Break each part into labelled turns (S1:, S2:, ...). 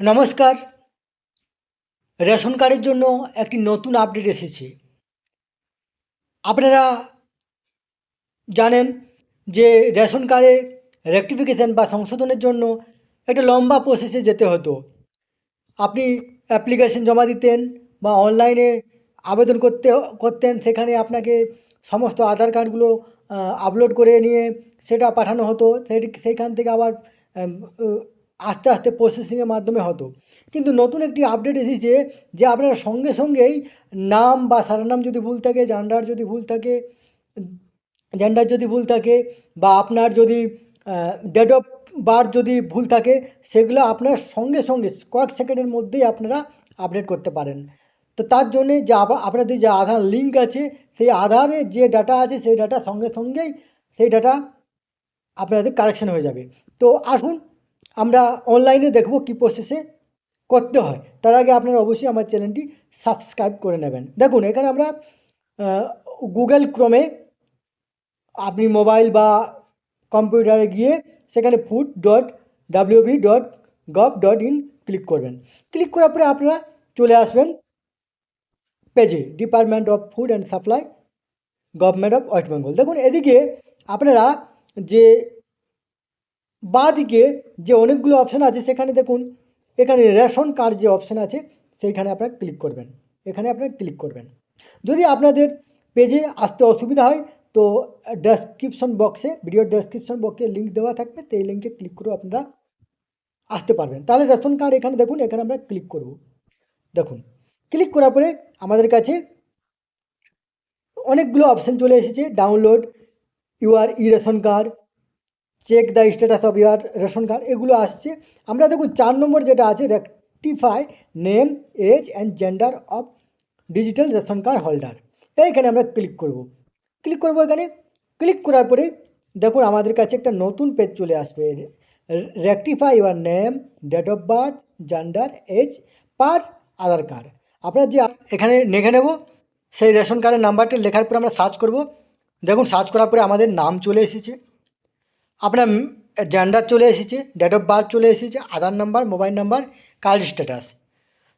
S1: নমস্কার। রেশন কার্ডের জন্য একটি নতুন আপডেট এসেছে। আপনারা জানেন যে রেশন কার্ডে রেক্টিফিকেশান বা সংশোধনের জন্য একটা লম্বা প্রসেসে যেতে হতো। আপনি অ্যাপ্লিকেশন জমা দিতেন বা অনলাইনে আবেদন করতে, করতেন, সেখানে আপনাকে সমস্ত আধার কার্ডগুলো আপলোড করে নিয়ে সেটা পাঠানো হতো। সেই সেইখান থেকে আবার আস্তে আস্তে প্রসেসিংয়ের মাধ্যমে হতো। কিন্তু নতুন একটি আপডেট এসেছে যে আপনারা সঙ্গে সঙ্গেই নাম বা সারনাম যদি ভুল থাকে জেন্ডার যদি ভুল থাকে জেন্ডার যদি ভুল থাকে বা আপনার যদি ডেট অফ বার্থ যদি ভুল থাকে, সেগুলো আপনার সঙ্গে সঙ্গে কয়েক সেকেন্ডের মধ্যেই আপনারা আপডেট করতে পারেন। তো তার জন্যে যে আপনাদের যে আধার লিঙ্ক আছে, সেই আধারে যে ডাটা আছে, সেই ডাটা সঙ্গে সঙ্গেই সেই ডাটা আপনাদের কারেকশন হয়ে যাবে। তো আসুন আমরা অনলাইনে দেখব কী প্রসেসে করতে হয়। তার আগে আপনারা অবশ্যই আমার চ্যানেলটি সাবস্ক্রাইব করে নেবেন। দেখুন, এখানে আমরা গুগল ক্রোমে আপনি মোবাইল বা কম্পিউটারে গিয়ে সেখানে food dot WB dot gov dot in click করবেন। ক্লিক করার পরে আপনারা চলে আসবেন পেজে department of food and supply government of West Bengal দেখুন, এদিকে আপনারা যে বাঁ দিকে যে অনেকগুলো অপশান আছে, সেখানে দেখুন, এখানে রেশন কার্ড যে অপশান আছে, সেইখানে আপনারা ক্লিক করবেন। এখানে আপনারা ক্লিক করবেন। যদি আপনাদের পেজে আসতে অসুবিধা হয়, তো ডেসক্রিপশন বক্সে ভিডিও ডেসক্রিপশন বক্সে লিঙ্ক দেওয়া থাকবে এই লিঙ্কে ক্লিক করে আপনারা আসতে পারবেন। তাহলে রেশন কার্ড এখানে দেখুন, এখানে আমরা ক্লিক করব। দেখুন ক্লিক করার পরে আমাদের কাছে অনেকগুলো অপশান চলে এসেছে download your e ration card check the status of your ration card এগুলো আসছে। আমরা দেখুন চার নম্বর যেটা আছে rectify name age and gender of digital ration card holder এইখানে আমরা ক্লিক করব। ক্লিক করব এখানে। ক্লিক করার পরে দেখুন আমাদের কাছে একটা নতুন পেজ চলে আসবে। Rectify your name date of birth gender age per Aadhaar card আপনার যে এখানে লিখে নেব, সেই রেশন কার্ডের নাম্বারটি লেখার পরে আমরা সার্চ করব। দেখুন সার্চ করার পরে আমাদের নাম চলে এসেছে। আপনার জেন্ডার চলে এসেছে ডেট অফ বার্থ চলে এসেছে Aadhaar number mobile number card status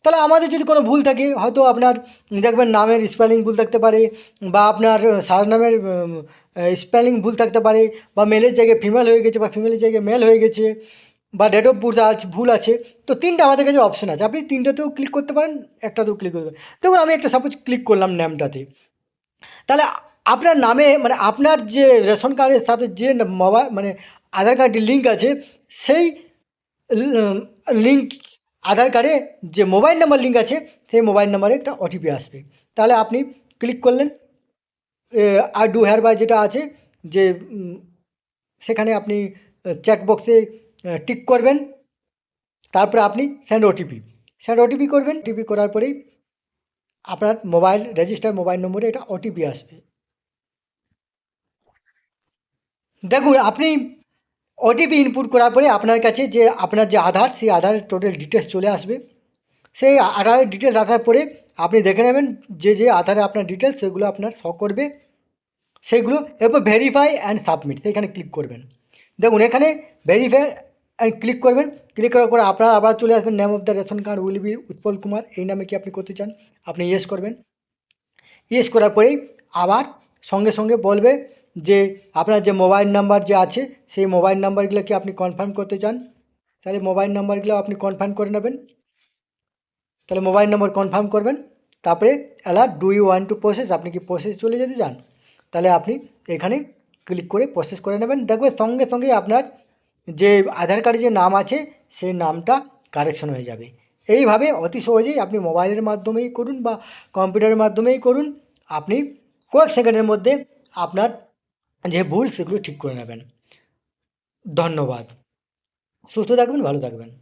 S1: তাহলে আমাদের যদি কোনো ভুল থাকে, হয়তো আপনার, দেখবেন নামের স্পেলিং ভুল থাকতে পারে, বা আপনার সারনামের স্পেলিং ভুল থাকতে পারে, বা মেলের জায়গায় ফিমেল হয়ে গেছে, বা ফিমেলের জায়গায় মেল হয়ে গেছে, বা ডেট অফ বার্থ আছে, ভুল আছে, তো তিনটা আমাদের কাছে অপশান আছে। আপনি তিনটাতেও ক্লিক করতে পারেন, একটাতেও ক্লিক করতে পারেন। দেখুন, আমি একটা সাপোজ ক্লিক করলাম নামটাতে তাহলে আপনার নামে মানে আপনার যে রেশন কার্ডের সাথে যে মোবাইল মানে আধার কার্ডের লিঙ্ক আছে, সেই লিঙ্ক আধার কার্ডে যে মোবাইল নাম্বার লিঙ্ক আছে, সেই মোবাইল নাম্বারে একটা ওটিপি আসবে। তাহলে আপনি ক্লিক করলেন। আর ডু হেয়ার বাই যেটা আছে, যে সেখানে আপনি চেকবক্সে টিক করবেন। তারপরে আপনি সেন্ড ওটিপি সেন্ড ওটিপি করবেন। টিপি করার পরেই আপনার মোবাইল রেজিস্টার মোবাইল নম্বরে এটা ওটিপি আসবে। দেখুন, আপনি ওটিপি ইনপুট করার পরে আপনার কাছে যে আপনার যে আধার, সেই আধারের টোটাল ডিটেলস চলে আসবে। সেই আধারের ডিটেলস আসার পরে আপনি দেখে নেবেন যে যে আধারে আপনার ডিটেলস সেগুলো আপনার শো করবে। সেগুলো এরপর ভেরিফাই অ্যান্ড সাবমিট সেখানে ক্লিক করবেন। দেখুন, এখানে ভেরিফাই অ্যান্ড ক্লিক করবেন। ক্লিক করার পরে আপনার আবার চলে আসবেন name of the ration card will be Utpal Kumar এই নামে কি আপনি করতে চান? আপনি ইয়েস করবেন। ইয়েস করার পরেই আবার সঙ্গে সঙ্গে বলবে যে আপনার যে মোবাইল নাম্বার যে আছে, সেই মোবাইল নাম্বারগুলো কি আপনি কনফার্ম করতে চান? তাহলে মোবাইল নাম্বারগুলো আপনি কনফার্ম করে নেবেন। তাহলে মোবাইল নাম্বার কনফার্ম করবেন। তারপরে alert do you want to process আপনি কি প্রসেস চলে যেতে চান? তাহলে আপনি এখানে ক্লিক করে প্রসেস করে নেবেন। দেখবেন সঙ্গে সঙ্গে আপনার যে আধার কার্ডে যে নাম আছে, সেই নামটা কারেকশন হয়ে যাবে। এইভাবে অতি সহজেই আপনি মোবাইলের মাধ্যমেই করুন বা কম্পিউটারের মাধ্যমেই করুন। আপনি কয়েক সেকেন্ডের মধ্যে আপনার যে ভুল সেগুলো ঠিক করে নেবেন। ধন্যবাদ। সুস্থ থাকবেন ভালো থাকবেন।